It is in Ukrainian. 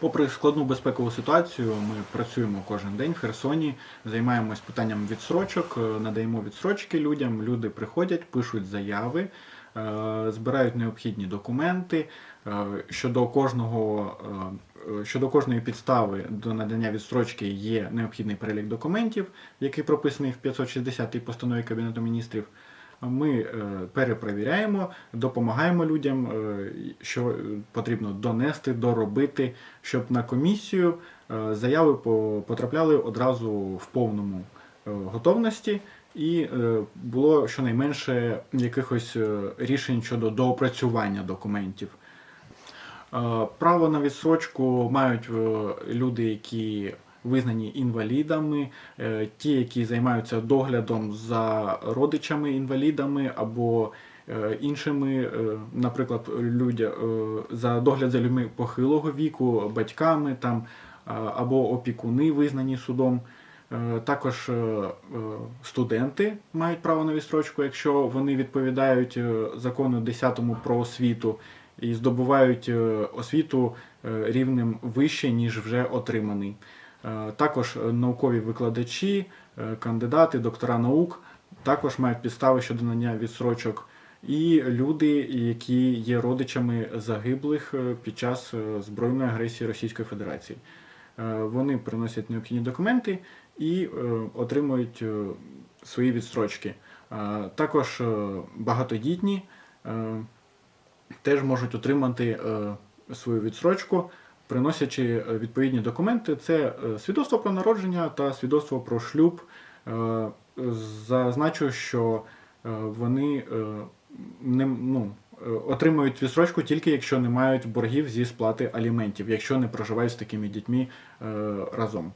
Попри складну безпекову ситуацію, ми працюємо кожен день в Херсоні, займаємось питанням відсрочок, е, надаємо відсрочки людям. Люди приходять, пишуть заяви, е, збирають необхідні документи. Е, Щодо кожного щодо кожної підстави до надання відстрочки є необхідний перелік документів, який прописаний в 560 постанові Кабінету міністрів. Ми е, перепровіряємо, допомагаємо людям, е, що потрібно донести, доробити, щоб на комісію е, заяви потрапляли одразу в повному готовності, і було щонайменше якихось рішень щодо доопрацювання документів. Право на відсрочку мають люди, які визнані інвалідами, е, ті, які займаються доглядом за родичами-інвалідами або е, іншими, е, наприклад, людя, за догляд за людьми похилого віку, батьками там, або опікуни, визнані судом. Також студенти мають право на відстрочку, якщо вони відповідають закону 10 про освіту і здобувають освіту рівнем вище, ніж вже отриманий. Е, Також наукові викладачі, е, кандидати, доктора наук також мають підстави щодо надання відсрочок. І люди, які є родичами загиблих е, під час збройної агресії Російської Федерації. Вони приносять необхідні документи і отримують свої відстрочки. Також багатодітні теж можуть отримати свою відстрочку, приносячи е, відповідні документи. Це е, свідоцтво про народження та свідоцтво про шлюб. Е, Зазначу, що вони не, ну, отримують відстрочку тільки якщо не мають боргів зі сплати аліментів, якщо не проживають з такими дітьми разом.